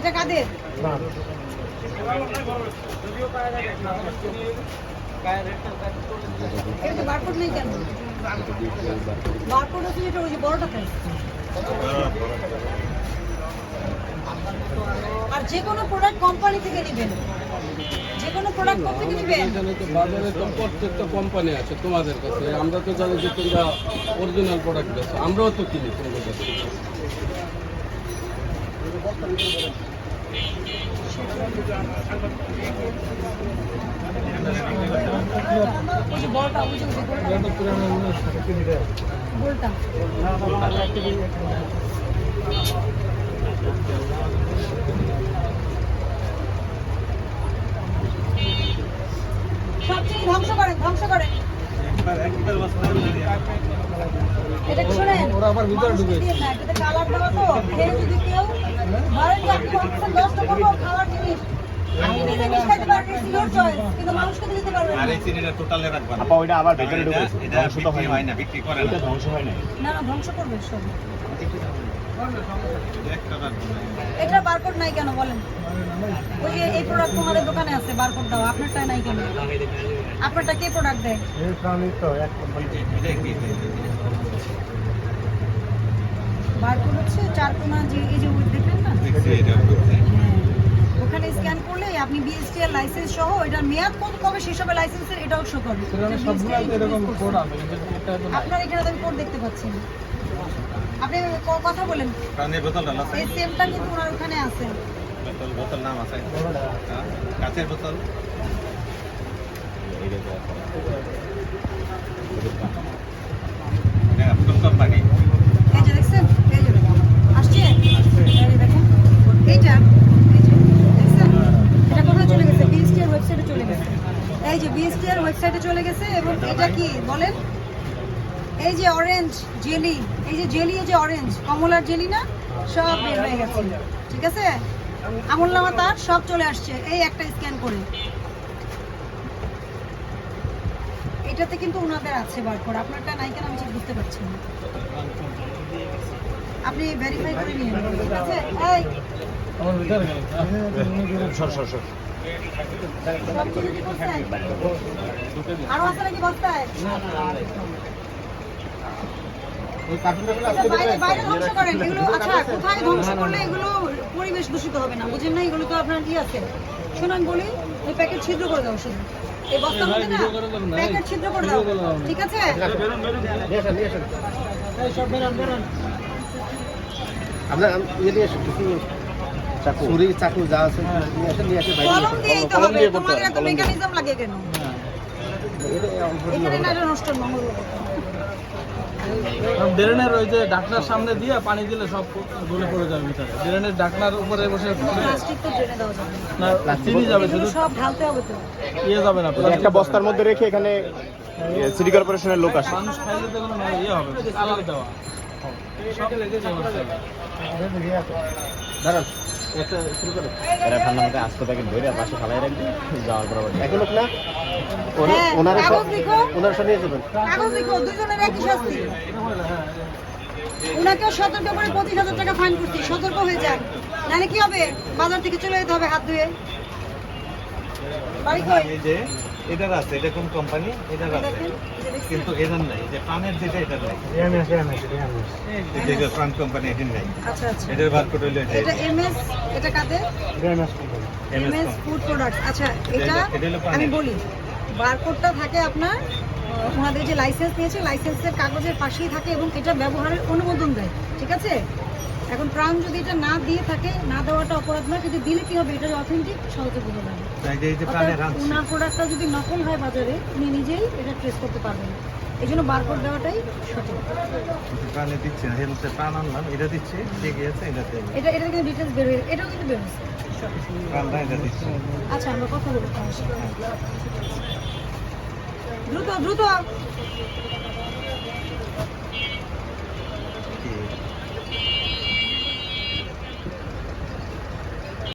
এটা কাদের? এটা ওই যে আর যে কোনো প্রোডাক্ট কোম্পানি থেকে নেবেন। যে কোনো প্রোডাক্ট তো প্রত্যেকটা আছে তোমাদের কাছে। তো জানি যে তোমরা অরিজিনাল প্রোডাক্ট আমরাও তো কিনি তোমাদের কাছে। ধ্বংস করেন ধ্বংস করেন এটা শোনেন? ওরা আবার ভিতরে এটাতে কালার দেওয়া তো। খেয়ে যদি কেউ আপা ওইটা আবার ভেতরে এটা- ঢুকেছে। ধ্বংস তো হয় হয় না না, বিক্রি করে না। ধ্বংস হয় না না না ধ্বংস করবে সব। একটা রাখব না। এটা বারকোড নাই কেন বলেন? ওই যে এই প্রোডাক্ট তোমাদের দোকানে আছে বারকোড দাও। আপনারটা নাই কেন? আপনারটা কে প্রোডাক্ট দেয়? বারকোড হচ্ছে চার কোনা যে এই যে ওই দেখলেন না দেখছি এটা। ওখানে স্ক্যান করলে আপনি বিএসটিআর লাইসেন্স সহ এটার মেয়াদ কত কবে শেষ হবে লাইসেন্সের এটাও শো করে সেখানে এটা সবগুলো BSTR এরকম introduce কোড করছে। আছে কিন্তু এটা তো নাই। আপনার এখানে আমি কোড দেখতে পাচ্ছি না। আপনি কথা বলেন এই সেমটা কিন্তু ওনার ওখানে আছে বোতল বোতল নাম আছে হ্যাঁ? বোতল কোম্পানি এই যে দেখছেন এই যে দেখুন। আসছে এই যে দেখেন এইটা এই যে দেখছেন এটা কোথায় চলে গেছে বিএসটিআর ওয়েবসাইটে চলে গেছে এই যে বিএসটিআর ওয়েবসাইটে চলে গেছে এবং এটা কি বলেন? এই যে অরেঞ্জ জেলি এই যে জেলি এই যে অরেঞ্জ কমলার জেলি না? সব বের হয়ে গেছে। ঠিক আছে? আমল নামা তার সব চলে আসছে। এই একটা স্ক্যান করে। এটাতে কিন্তু ওনাদের আছে বারকোড আপনারটা নাই কেন আমি ঠিক বুঝতে পারছি না। আপনি ভেরিফাই করে নিন। ঠিক আছে? এই সর পরিবেশ দূষিত হবে না বুঝেন না এগুলো তো আপনার কি আছে শোনান বলি ওই প্যাকেট ছিদ্র করে দাও শুধু এই বস্তার প্যাকেট ছিদ্র করে দাও। ঠিক আছে আপনার ইয়ে নিয়ে ছুরি চাকু যা আছে নিয়ে আসেন নিয়ে আসেন বাইরে কলম দিয়েই তো কলম হবে দিয়ে করতে হবে, কলম মেকানিজম লাগে কেন? হ্যাঁ ড্রেনের ওই যে ডাকনার সামনে দিয়ে পানি দিলে সব গলে পড়ে যাবে ভিতরে। ড্রেনের ডাকনার উপরে বসে না। চিনি যাবে শুধু। সব ঢালতে হবে তো। ইয়ে যাবে না একটা বস্তার মধ্যে রেখে এখানে সিটি কর্পোরেশনের লোক আসে। মানুষ খাইলে তো কোনো ইয়ে হবে কালার দেওয়া। সব লেগে যাবে। দাঁড়ান। একটা শুরু করে। এরা ঠান্ডা মধ্যে আস্তে প্যাকেট ধরে পাশে ফালাই রাখবে যাওয়ার পর আবার এখন না? হ্যাঁ, ওনারা ওনারা সব নিয়ে যাবেন। কাগজ লিখো দুজনের একই শাস্তি। ওনাকেও সতর্ক করে পঁচিশ হাজার টাকা ফাইন করছি সতর্ক হয়ে যান। নাহলে কি হবে? বাজার থেকে চলে যেতে হবে হাত ধুয়ে। বাড়ি কই? এই যে এটার আছে এটা কোন কোম্পানি এটার আছে? কিন্তু এটার নাই যে পানের যেটা এটার নাই। ফ্রান্স কোম্পানি এটার নাই। আচ্ছা আচ্ছা। এটার বারকোড হইল এটা। এটা এমএস এটা কাদের? এমএস ফুড প্রোডাক্টস আচ্ছা এটা এটা। আমি বলি বারকোডটা থাকে আপনার ওনাদের যে লাইসেন্স নিয়েছে লাইসেন্সের কাগজের পাশেই থাকে এবং এটা ব্যবহারের অনুমোদন দেয় ঠিক আছে? এখন প্রাণ যদি এটা না দিয়ে থাকে না দেওয়াটা অপরাধ নয় কিন্তু দিলে কি হবে? এটা অথেন্টিক সহজে বোঝা যাবে। ওনার প্রোডাক্টটা যদি নকল হয় বাজারে উনি নিজেই এটা ট্রেস করতে পারবেন এই জন্য বারকোড দেওয়াটাই সঠিক। প্রাণে দিচ্ছে না হেলথে প্রাণ আনলাম এটা দিচ্ছে ঠিক আছে এটা এটা এটা কিন্তু ডিটেলস বের হয়ে এটাও কিন্তু বের হয়েছে। আচ্ছা আমরা কথা বলব। তোমার দ্রুত দ্রুত।